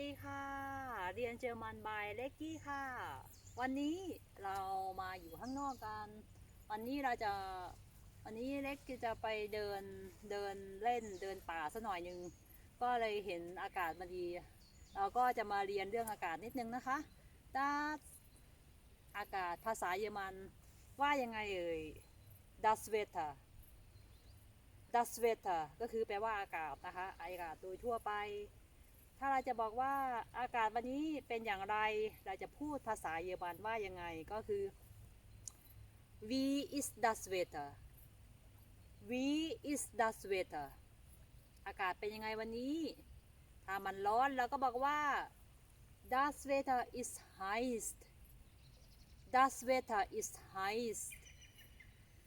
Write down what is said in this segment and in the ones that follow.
ดีค่ะ เรียนเจอมันบายเล็กกี้ค่ะ วันนี้เรามาอยู่ข้างนอกกัน วันนี้เราจะ วันนี้เล็กจะไปเดินเดินเล่นเดินป่าสัหน่อยหนึ่งก็เลยเห็นอากาศมาดี เราก็จะมาเรียนเรื่องอากาศนิดนึงนะคะดาอากาศภาษาเยอรมันว่ายังไงเอ่ย das Wetter das Wetter ก็คือแปลว่าอากาศนะคะ อากาศโดยทั่วไป ถ้าเราจะบอกว่าอากาศวันนี้เป็นอย่างไร เราจะพูดภาษาเยอรมันว่ายังไงก็คือ wie ist das Wetter wie ist das Wetter อากาศเป็นยังไงวันนี้ ถ้ามันร้อนเราก็บอกว่า das Wetter ist heiß das Wetter ist heiß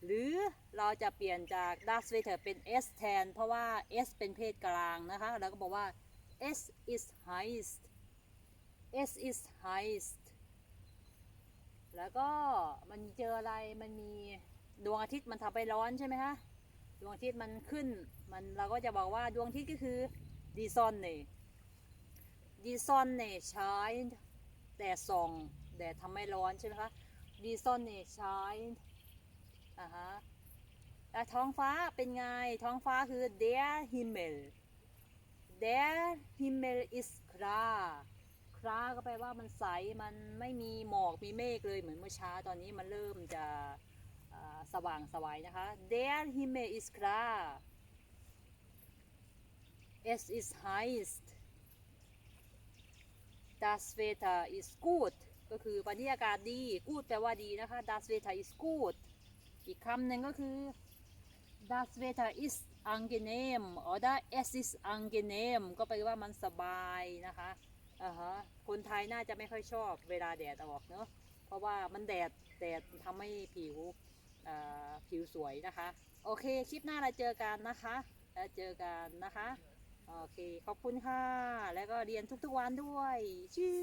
หรือเราจะเปลี่ยนจาก das Wetter เป็น s แทน เพราะว่า s เป็นเพศกลางนะคะ เราก็บอกว่า s is heiß s is heiß แล้วก็มันเจออะไรมันมีดวงอาทิตย์มันทำให้ร้อนใช่ไหมคะดวงอาทิตย์มันขึ้นมันเราก็จะบอกว่าดวงอาทิตย์ก็คือ die Sonne die Sonne scheint แดดส่องแดดทำให้ร้อนใช่ไหมคะ die Sonne scheint อ่าฮะแล้วท้องฟ้าเป็นไงท้องฟ้าคือ der Himmel der Himmel ist klar klar ก็แปลว่ามันใส มันไม่มีหมอก มีเมฆเลยเหมือนเมื่อเช้าตอนนี้มันเริ่มจะสว่างสวายนะคะ der Himmel ist klar es ist heiß das Wetter ist gut ก็คือวันนี้อากาศดี good แปลว่าดีนะคะ das Wetter ist gut อีกคำหนึ่งก็คือ das Wetter ist angenehm oder es ist angenehm ก็แปลว่ามันสบายนะคะอ่าฮะคนไทยน่าจะไม่ค่อยชอบเวลาแดดออกเนอะเพราะว่ามันแดดแดดทำให้ผิวผิวสวยนะคะ โอเค คลิปหน้าเราเจอกันนะคะแล้วเจอกันนะคะ โอเค ขอบคุณค่ะ แล้วก็เรียนทุกๆวันด้วยชื่อ